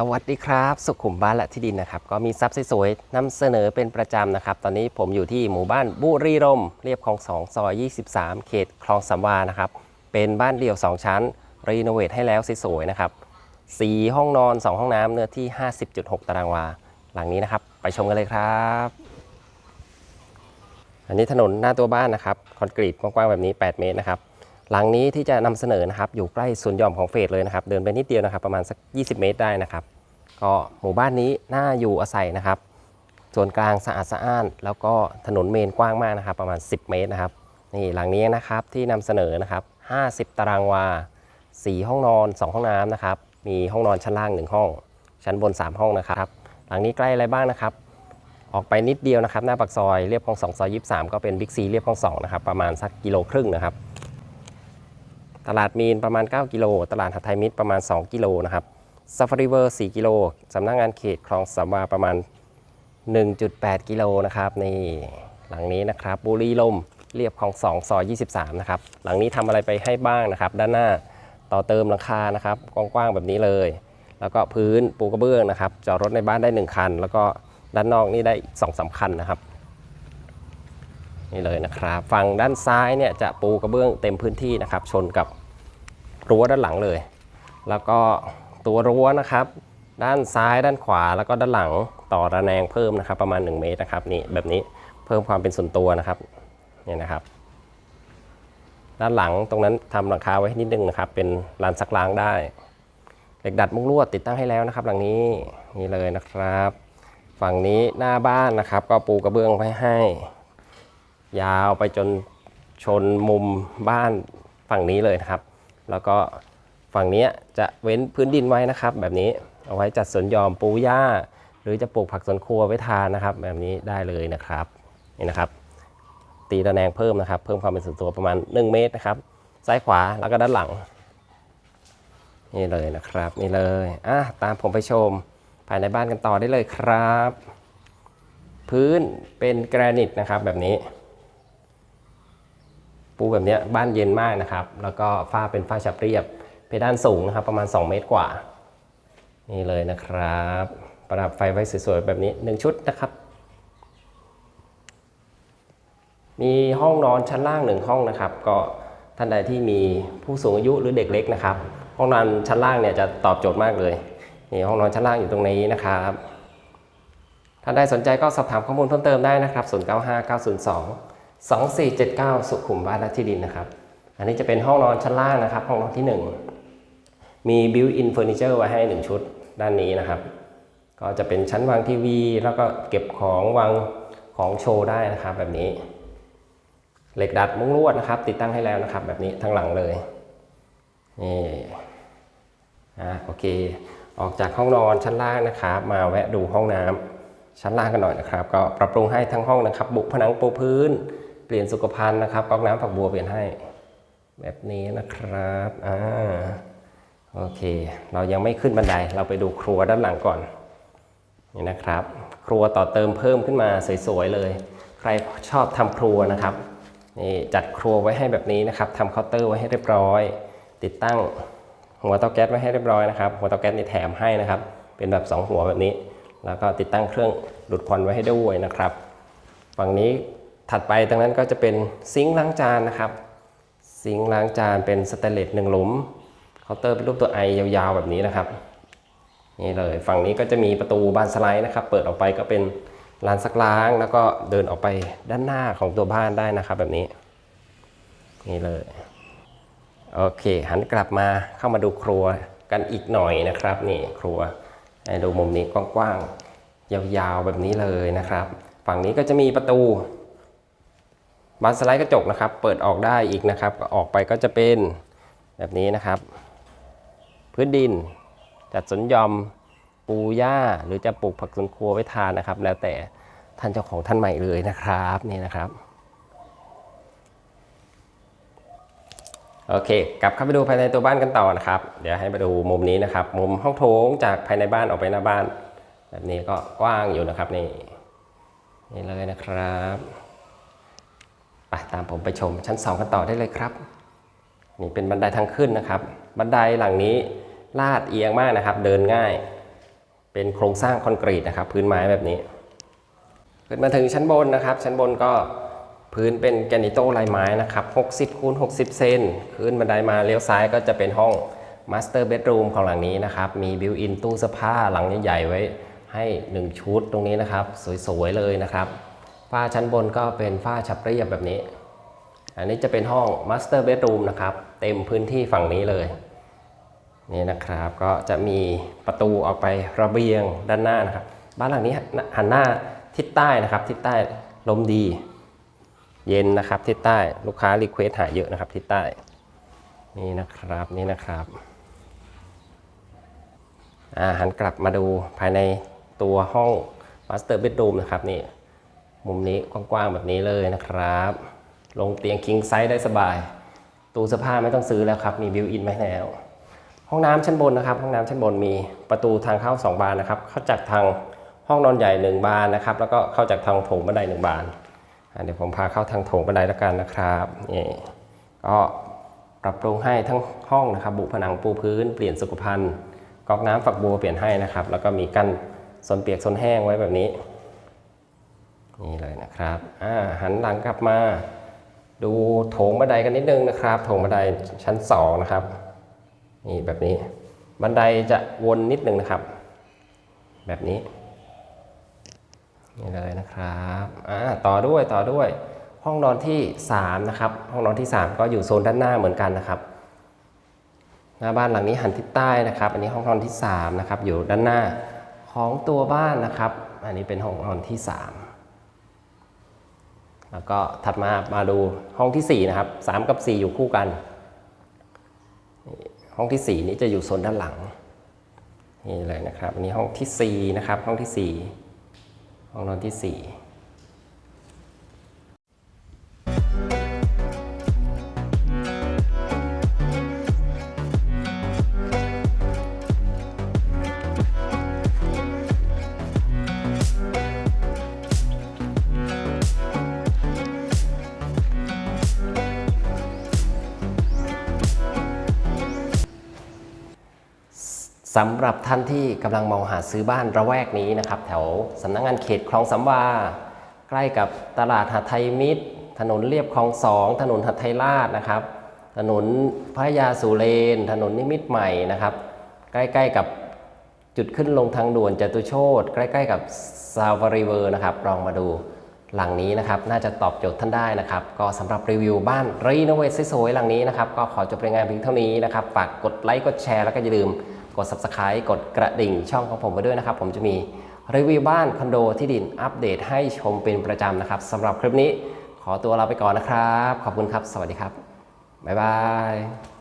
สวัสดีครับ สุขุมบ้านและที่ดินนะครับ ก็มีทรัพย์สวยๆนำเสนอเป็นประจำนะครับ ตอนนี้ผมอยู่ที่หมู่บ้านบุรีรมเรียบคลอง2ซอย 23 เขตคลองสามวานะครับ เป็นบ้านเดี่ยว 2 ชั้น รีโนเวทให้แล้วสวยๆนะครับ4ห้องนอน 2 ห้องน้ำเนื้อที่ 50.6 ตารางวา หลังนี้นะครับ ไปชมกันเลยครับ อันนี้ถนนหน้าตัวบ้านนะครับ คอนกรีตกว้างๆแบบนี้ 8 เมตรนะครับ หลังนี้ที่จะนำเสนอนะครับ อยู่ใกล้สวนหย่อมของเฟสเลยนะครับ เดินไปนิดเดียวนะครับ ประมาณสัก 20 เมตรได้นะครับ ก็หมู่บ้านนี้น่าอยู่อาศัยนะครับส่วนกลางสะอาดสะอ้าน แล้วก็ถนนเมนกว้างมากนะครับ ประมาณ 10 เมตรนะครับนี่หลังนี้นะครับที่นำเสนอนะครับ 50 ตารางวา 4 ห้องนอน 2 ห้องน้ำนะครับ มีห้องนอนชั้นล่าง 1 ห้อง ชั้นบน 3 ห้องนะครับ หลังนี้ใกล้อะไรบ้างนะครับ ออกไปนิดเดียวนะครับ หน้าปากซอยเรียบคลอง2ซอย23 ก็เป็นบิ๊กซีเรียบคลอง2นะครับ ประมาณสักกิโลครึ่งนะครับ ตลาดมีนประมาณ 9 กิโล ตลาดหัดไทยมิตรประมาณ 2 กิโลนะครับซ a ฟ a รีเวอร์4กิโลสำนักงานเขตคลองสามวาประมาณ 1.8 กิโลนะครับนี่หลังนี้นะครับบุรีลมเรียบคลอง2ซอย23 นะครับ หลังนี้ทำอะไรไปให้บ้างนะครับ ด้านหน้าต่อเติมหลังคานะครับกว้างๆแบบนี้เลย แล้วก็พื้นปูกระเบื้องนะครับจอดรถในบ้านได้ 1 คัน แล้วก็ด้านนอกนี่ได้2อสาคันนะครับนี่เลยนะครับ ฝั่งด้านซ้ายเนี่ยจะปูกระเบื้องเต็มพื้นที่นะครับ ชนกับ รั้วด้านหลังเลย แล้วก็ตัวรั้วนะครับ ด้านซ้ายด้านขวาแล้วก็ด้านหลังต่อระแนงเพิ่มนะครับ ประมาณ 1 เมตรนะครับนี่แบบนี้เพิ่มความเป็นส่วนตัวนะครับนี่นะครับ ด้านหลังตรงนั้นทำหลังคาไว้นิดนึงนะครับ เป็นลานซักล้างได้เหล็กดัดมุ้งลวดติดตั้งให้แล้วนะครับ หลังนี้นี่เลยนะครับ ฝั่งนี้หน้าบ้านนะครับ ก็ปูกระเบื้องไว้ให้ ยาวไปจนชนมุมบ้านฝั่งนี้เลยนะครับ แล้วก็ฝั่งนี้จะเว้นพื้นดินไว้นะครับ แบบนี้เอาไว้จัดสวนหยอมปูหญ้า หรือจะปลูกผักสวนครัวไว้ทานนะครับ แบบนี้ได้เลยนะครับนี่นะครับ ตีระแนงเพิ่มนะครับ เพิ่มความเป็นส่วนตัวประมาณ 1 เมตรนะครับซ้ายขวาแล้วก็ด้านหลัง นี่เลยนะครับ นี่เลยอะตามผมไปชมภายในบ้านกันต่อได้เลยครับ พื้นเป็นแกรนิตนะครับแบบนี้ ปูแบบเนี้ยบ้านเย็นมากนะครับ แล้วก็ฝ้าเป็นฝ้าฉับเรียบ เพดานสูงนะครับประมาณ 2 เมตรกว่า นี่เลยนะครับ ประดับไฟไว้สวยๆแบบนี้ 1 ชุดนะครับ มีห้องนอนชั้นล่าง 1 ห้องนะครับ ก็ท่านใดที่มีผู้สูงอายุหรือเด็กเล็กนะครับ ห้องนอนชั้นล่างเนี่ยจะตอบโจทย์มากเลยนี่ห้องนอนชั้นล่างอยู่ตรงนี้นะครับท่านใดสนใจก็สอบถามข้อมูลเพิ่มเติมได้นะครับ 095902 2479 สุขุมบ้านและที่ดินนะครับ อันนี้จะเป็นห้องนอนชั้นล่างนะครับ ห้องนอนที่ 1 มีบิวอินเฟอร์นิเจอร์ไว้ให้ 1 ชุดด้านนี้นะครับ ก็จะเป็นชั้นวางทีวี แล้วก็เก็บของวางของโชว์ได้นะครับแบบนี้ เหล็กดัดมุ้งลวดนะครับ ติดตั้งให้แล้วนะครับ แบบนี้ทั้งหลังเลยนี่อะโอเค ออกจากห้องนอนชั้นล่างนะครับ มาแวะดูห้องน้ำชั้นล่างกันหน่อยนะครับ ก็ปรับปรุงให้ทั้งห้องนะครับ บุผนังปูพื้น เปลี่ยนสุขภัณฑ์นะครับก๊อกน้ำฝักบัวเปลี่ยนให้ แบบนี้นะครับอ่าโอเค เรายังไม่ขึ้นบันไดเราไปดูครัวด้านหลังก่อนนี่นะครับ ครัวต่อเติมเพิ่มขึ้นมาสวยๆเลย ใครชอบทำครัวนะครับนี่จัดครัวไว้ให้แบบนี้นะครับทำเคาน์เตอร์ไว้ให้เรียบร้อย ติดตั้งหัวเตาแก๊สไว้ให้เรียบร้อยนะครับหัวเตาแก๊สนี่แถมให้นะครับ เป็นแบบ 2 หัวแบบนี้ แล้วก็ติดตั้งเครื่องดูดควันไว้ให้ด้วยนะครับ ฝั่งนี้ ถัดไปตรงนั้นก็จะเป็นซิงค์ล้างจานนะครับ ซิงค์ล้างจานเป็นสแตนเลสหนึ่งหลุมเคาน์เตอร์เป็นรูปตัวไอยาวๆแบบนี้นะครับนี่เลยฝั่งนี้ก็จะมีประตูบานสไลด์นะครับ เปิดออกไปก็เป็นลานซักล้าง แล้วก็เดินออกไปด้านหน้าของตัวบ้านได้นะครับแบบนี้นี่เลยโอเค หันกลับมาเข้ามาดูครัวกันอีกหน่อยนะครับนี่ครัวดูมุมนี้กว้างๆยาวๆแบบนี้เลยนะครับ ฝั่งนี้ก็จะมีประตู บานสไลด์กระจกนะครับ เปิดออกได้อีกนะครับ ก็ออกไปก็จะเป็นแบบนี้นะครับ พื้นดิน จัดสวนยอมปูหญ้า หรือจะปลูกผักสวนครัวไว้ทานนะครับ แล้วแต่ท่านเจ้าของท่านใหม่เลยนะครับนี่นะครับโอเค กลับเข้าไปดูภายในตัวบ้านกันต่อนะครับ เดี๋ยวให้มาดูมุมนี้นะครับ มุมห้องโถงจากภายในบ้านออกไปหน้าบ้าน แบบนี้ก็กว้างอยู่นะครับนี่นี่เลยนะครับ ไปตามผมไปชมชั้น 2 กันต่อได้เลยครับ นี่เป็นบันไดทางขึ้นนะครับ บันไดหลังนี้ลาดเอียงมากนะครับ เดินง่าย เป็นโครงสร้างคอนกรีตนะครับ พื้นไม้แบบนี้ขึ้นมาถึงชั้นบนนะครับ ชั้นบนก็พื้นเป็นแกนิโตลายไม้นะครับ 60คูณ60 เซนขึ้นบันไดมาเลี้ยวซ้ายก็จะเป็นห้องมาสเตอร์เบดรูมของหลังนี้นะครับ มีบิวอินตู้เสื้อผ้าหลังใหญ่ๆไว้ให้ 1 ชุดตรงนี้นะครับ สวยๆเลยนะครับ ฝ้าชั้นบนก็เป็นฝ้าฉับเรียบแบบนี้ อันนี้จะเป็นห้องมาสเตอร์เบดรูมนะครับ เต็มพื้นที่ฝั่งนี้เลย นี่นะครับก็จะมีประตูออกไประเบียงด้านหน้านะครับ บ้านหลังนี้หันหน้าทิศใต้นะครับ ทิศใต้ลมดี เย็นนะครับ ทิศใต้ลูกค้ารีเควสหาเยอะนะครับ ทิศใต้ นี่นะครับนี่นะครับอ่าหันกลับมาดูภายในตัวห้องมาสเตอร์เบดรูมนะครับนี่ มุมนี้กว้างๆแบบนี้เลยนะครับ ลงเตียงคิงไซส์ได้สบาย ตู้เสื้อผ้าไม่ต้องซื้อแล้วครับ มีบิวอินไว้แล้ว ห้องน้ำชั้นบนนะครับ ห้องน้ำชั้นบนมีประตูทางเข้า 2 บานนะครับ เข้าจากทางห้องนอนใหญ่ 1 บานนะครับ แล้วก็เข้าจากทางโถงบันได1บานเดี๋ยวผมพาเข้าทางโถงบันไดแล้วกันนะครับนี่ก็ปรับปรุงให้ทั้งห้องนะครับ บุผนังปูพื้น เปลี่ยนสุขภัณฑ์ก๊อกน้ำฝักบัวเปลี่ยนให้นะครับ แล้วก็มีกั้นโซนเปียกโซนแห้งไว้แบบนี้ นี่เลยนะครับหันหลังกลับมา ดูโถงบันไดกันนิดนึงนะครับโถงบันไดชั้น 2 นะครับนี่แบบนี้บันไดจะวนนิดนึงนะครับ แบบนี้นี่เลยนะครับอ่าต่อด้วยต่อด้วยห้องนอนที่ 3 นะครับ ห้องนอนที่ 3 ก็อยู่โซนด้านหน้าเหมือนกันนะครับหน้าบ้านหลังนี้หันทิศใต้นะครับ อันนี้ห้องนอนที่3นะครับอยู่ด้านหน้าของตัวบ้านนะครับ อันนี้เป็นห้องนอนที่ 3 แล้วก็ถัดมามาดูห้องที่ 4 นะครับ 3 กับ 4 อยู่คู่กัน ห้องที่ 4 นี้จะอยู่โซนด้านหลังนี่เลยนะครับอันนี้ห้องที่ 4 นะครับ ห้องที่ 4 ห้องนอนที่ 4 สำหรับท่านที่กำลังมองหาซื้อบ้านระแวกนี้นะครับ แถวสำนักงงานเขตคลองสำวา ใกล้กับตลาดหัดไทยมิตร ถนนเรียบคลองสองถนนหัดไทยราชนะครับ ถนนพระยาสุเรนถนนนิมิตรใหม่นะครับ ใกล้ๆกับจุดขึ้นลงทางด่วนจตุโชตใกล้ๆกับซาวารีเวอร์นะครับลองมาดูหลังนี้นะครับ น่าจะตอบโจทย์ท่านได้นะครับ ก็สำหรับรีวิวบ้านรีโนเวทสวยๆหลังนี้นะครับ ก็ขอจบรายงานเพียงเท่านี้นะครับ ฝากกดไลค์กดแชร์แล้วก็อย่าลืม กด subscribe กดกระดิ่งช่องของผมไว้ด้วยนะครับ ผมจะมีรีวิวบ้านคอนโดที่ดินอัปเดตให้ชมเป็นประจำนะครับสำหรับคลิปนี้ขอตัวลาไปก่อนนะครับ ขอบคุณครับ สวัสดีครับ บ๊ายบาย